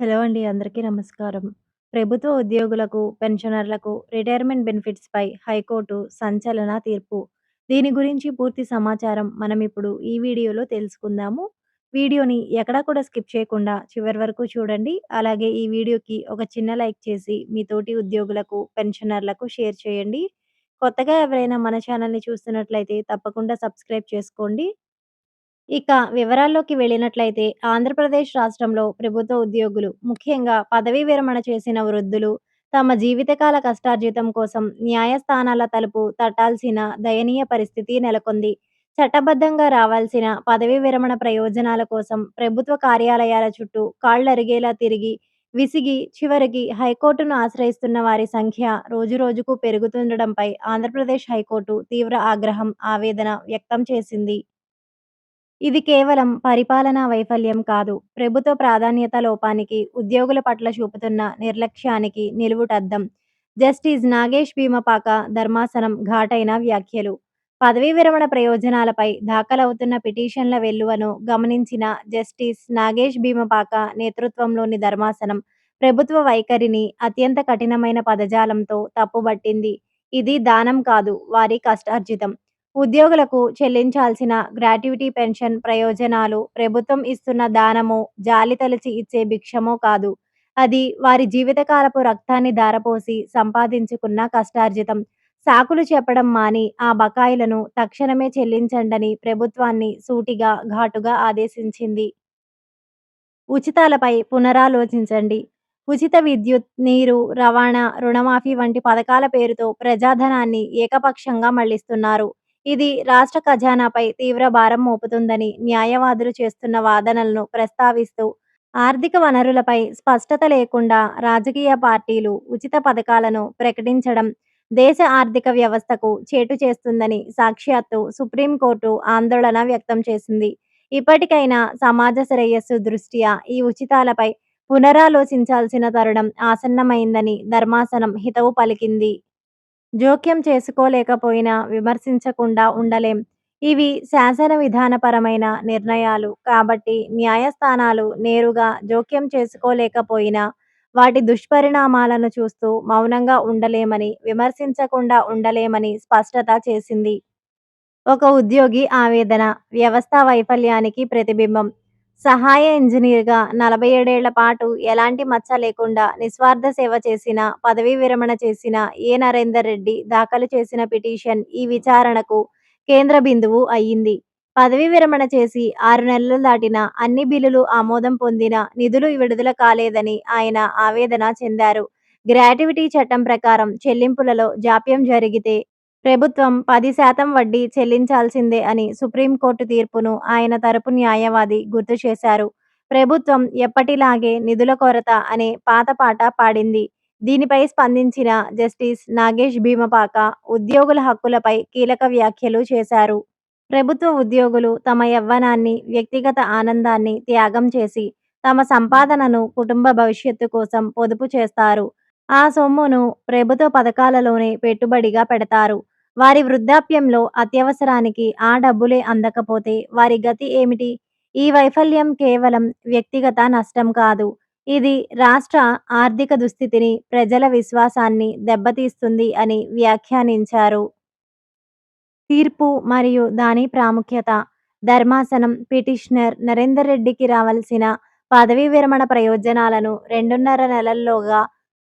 Hello అండి. అందరికీ నమస్కారం. ప్రభుత్వ ఉద్యోగులకు, పెన్షనర్లకు రిటైర్మెంట్ బెనిఫిట్స్‌పై హైకోర్టు సంచలన తీర్పు. దీని గురించి పూర్తి సమాచారం మనం ఇప్పుడు ఈ వీడియోలో తెలుసుకుందాము. వీడియోని ఎక్కడా కూడా స్కిప్ చేయకుండా చివరి వరకు చూడండి. అలాగే ఈ వీడియోకి ఒక చిన్న లైక్ చేసి మీ తోటి ఉద్యోగులకు, పెన్షనర్లకు షేర్ చేయండి. కొత్తగా ఎవరైనా మన ఛానల్‌ని చూస్తున్నట్లయితే తప్పకుండా సబ్స్క్రైబ్ చేసుకోండి. ఇక వివరాల్లోకి వెళ్ళినట్లయితే ఆంధ్రప్రదేశ్ రాష్ట్రంలో ప్రభుత్వ ఉద్యోగులు, ముఖ్యంగా పదవీ విరమణ చేసిన వృద్ధులు, తమ జీవితకాల కష్టార్జితం కోసం న్యాయస్థానాల తలుపు తట్టాల్సిన దయనీయ పరిస్థితి నెలకొంది. చట్టబద్ధంగా రావాల్సిన పదవీ విరమణ ప్రయోజనాల కోసం ప్రభుత్వ కార్యాలయాల చుట్టూ కాళ్ళరిగేలా తిరిగి, విసిగి చివరికి హైకోర్టును ఆశ్రయిస్తున్న వారి సంఖ్య రోజురోజుకు పెరుగుతుండడంపై ఆంధ్రప్రదేశ్ హైకోర్టు తీవ్ర ఆగ్రహం, ఆవేదన వ్యక్తం చేసింది. ఇది కేవలం పరిపాలనా వైఫల్యం కాదు. ప్రభుత్వ ప్రాధాన్యత లోపానికి, ఉద్యోగుల పట్ల చూపుతున్న నిర్లక్ష్యానికి నిలువుటద్దం. జస్టిస్ నాగేష్ భీమపాక ధర్మాసనం ఘాటైన వ్యాఖ్యలు. పదవీ విరమణ ప్రయోజనాలపై దాఖలవుతున్న పిటిషన్ల వెల్లువను గమనించిన జస్టిస్ నాగేష్ భీమపాక నేతృత్వంలోని ధర్మాసనం ప్రభుత్వ వైఖరిని అత్యంత కఠినమైన పదజాలంతో తప్పుబట్టింది. ఇది దానం కాదు, వారి కష్టార్జితం. ఉద్యోగులకు చెల్లించాల్సిన గ్రాట్యుటీ పెన్షన్ ప్రయోజనాలు ప్రభుత్వం ఇస్తున్న దానమో, జాలి తలచి ఇచ్చే భిక్షమో కాదు. అది వారి జీవితకాలపు రక్తాన్ని ధారపోసి సంపాదించుకున్న కష్టార్జితం. సాకులు చెప్పడం మాని ఆ బకాయిలను తక్షణమే చెల్లించండని ప్రభుత్వాన్ని సూటిగా, ఘాటుగా ఆదేశించింది. ఉచితాలపై పునరాలోచించండి. ఉచిత విద్యుత్, నీరు, రవాణా, రుణమాఫీ వంటి పథకాల పేరుతో ప్రజాధనాన్ని ఏకపక్షంగా మళ్ళిస్తున్నారు. ఇది రాష్ట్ర ఖజానాపై తీవ్ర భారం మోపుతుందని న్యాయవాదులు చేస్తున్న వాదనలను ప్రస్తావిస్తూ, ఆర్థిక వనరులపై స్పష్టత లేకుండా రాజకీయ పార్టీలు ఉచిత పథకాలను ప్రకటించడం దేశ ఆర్థిక వ్యవస్థకు చేటు చేస్తుందని సాక్షాత్తు సుప్రీంకోర్టు ఆందోళన వ్యక్తం చేసింది. ఇప్పటికైనా సమాజ శ్రేయస్సు దృష్ట్యా ఈ ఉచితాలపై పునరాలోచించాల్సిన తరుణం ఆసన్నమైందని ధర్మాసనం హితవు పలికింది. జోక్యం చేసుకోలేకపోయినా విమర్శించకుండా ఉండలేం. ఇవి శాసన విధానపరమైన నిర్ణయాలు కాబట్టి న్యాయస్థానాలు నేరుగా జోక్యం చేసుకోలేకపోయినా వాటి దుష్పరిణామాలను చూస్తూ మౌనంగా ఉండలేమని, విమర్శించకుండా ఉండలేమని స్పష్టత చేసింది. ఒక ఉద్యోగి ఆవేదన వ్యవస్థ వైఫల్యానికి ప్రతిబింబం. సహాయ ఇంజనీర్గా నలభై ఏడేళ్ళ పాటు ఎలాంటి మచ్చ లేకుండా నిస్వార్థ సేవ చేసిన, పదవీ విరమణ చేసిన ఏ నరేందర్ రెడ్డి దాఖలు చేసిన పిటిషన్ ఈ విచారణకు కేంద్ర బిందువు అయ్యింది. పదవీ విరమణ చేసి ఆరు నెలలు దాటిన అన్ని బిల్లులు ఆమోదం పొందిన నిధులు విడుదల కాలేదని ఆయన ఆవేదన చెందారు. గ్రాట్యుటీ చట్టం ప్రకారం చెల్లింపులలో జాప్యం జరిగితే ప్రభుత్వం పది శాతం వడ్డీ చెల్లించాల్సిందే అని సుప్రీంకోర్టు తీర్పును ఆయన తరపు న్యాయవాది గుర్తు చేశారు. ప్రభుత్వం ఎప్పటిలాగే నిధుల కొరత అనే పాత పాట పాడింది. దీనిపై స్పందించిన జస్టిస్ నాగేష్ భీమపాక ఉద్యోగుల హక్కులపై కీలక వ్యాఖ్యలు చేశారు. ప్రభుత్వ ఉద్యోగులు తమ యవ్వనాన్ని, వ్యక్తిగత ఆనందాన్ని త్యాగం చేసి తమ సంపాదనను కుటుంబ భవిష్యత్తు కోసం పొదుపు చేస్తారు. ఆ సొమ్మును ప్రభుత్వ పథకాలలోనే పెట్టుబడిగా పెడతారు. వారి వృద్ధాప్యంలో అత్యవసరానికి ఆ డబ్బులే అందకపోతే వారి గతి ఏమిటి? ఈ వైఫల్యం కేవలం వ్యక్తిగత నష్టం కాదు. ఇది రాష్ట్ర ఆర్థిక దుస్థితిని, ప్రజల విశ్వాసాన్ని దెబ్బతీస్తుంది అని వ్యాఖ్యానించారు. తీర్పు మరియు దాని ప్రాముఖ్యత. ధర్మాసనం పిటిషనర్ నరేందర్ రెడ్డికి రావాల్సిన పదవీ విరమణ ప్రయోజనాలను రెండున్నర నెలల్లోగా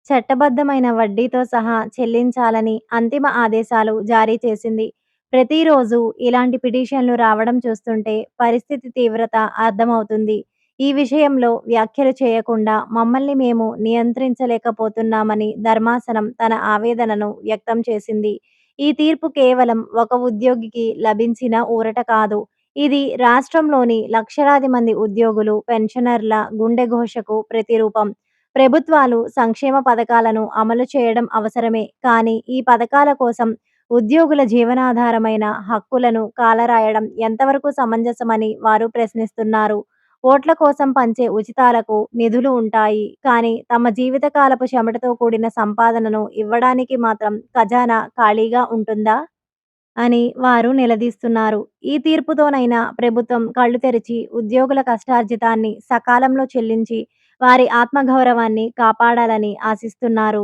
చట్టబద్ధమైన వడ్డీతో సహా చెల్లించాలని అంతిమ ఆదేశాలు జారీ చేసింది. ప్రతిరోజు ఇలాంటి పిటిషన్లు రావడం చూస్తుంటే పరిస్థితి తీవ్రత అర్థమవుతుంది. ఈ విషయంలో వ్యాఖ్యలు చేయకుండా మమ్మల్ని మేము నియంత్రించలేకపోతున్నామని ధర్మాసనం తన ఆవేదనను వ్యక్తం చేసింది. ఈ తీర్పు కేవలం ఒక ఉద్యోగికి లభించిన ఊరట కాదు. ఇది రాష్ట్రంలోని లక్షలాది మంది ఉద్యోగులు, పెన్షనర్ల గుండెఘోషకు ప్రతిరూపం. ప్రభుత్వాలు సంక్షేమ పథకాలను అమలు చేయడం అవసరమే కానీ ఈ పథకాల కోసం ఉద్యోగుల జీవనాధారమైన హక్కులను కాలరాయడం ఎంతవరకు సమంజసమని వారు ప్రశ్నిస్తున్నారు. ఓట్ల కోసం పంచే ఉచితాలకు నిధులు ఉంటాయి కానీ తమ జీవితకాలపు చెమటతో కూడిన సంపాదనను ఇవ్వడానికి మాత్రం ఖజానా ఖాళీగా ఉంటుందా? అని వారు నిలదీస్తున్నారు. ఈ తీర్పుతోనైనా ప్రభుత్వం కళ్ళు తెరిచి ఉద్యోగుల కష్టార్జితాన్ని సకాలంలో చెల్లించి వారి ఆత్మగౌరవాన్ని కాపాడాలని ఆశిస్తున్నారు.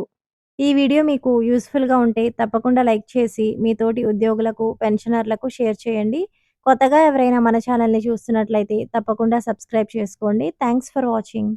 ఈ వీడియో మీకు యూస్ఫుల్గా ఉంటే తప్పకుండా లైక్ చేసి మీ తోటి ఉద్యోగులకు, పెన్షనర్లకు షేర్ చేయండి. కొత్తగా ఎవరైనా మన ఛానల్‌ని చూస్తున్నట్లయితే తప్పకుండా సబ్స్క్రైబ్ చేసుకోండి. Thanks for watching.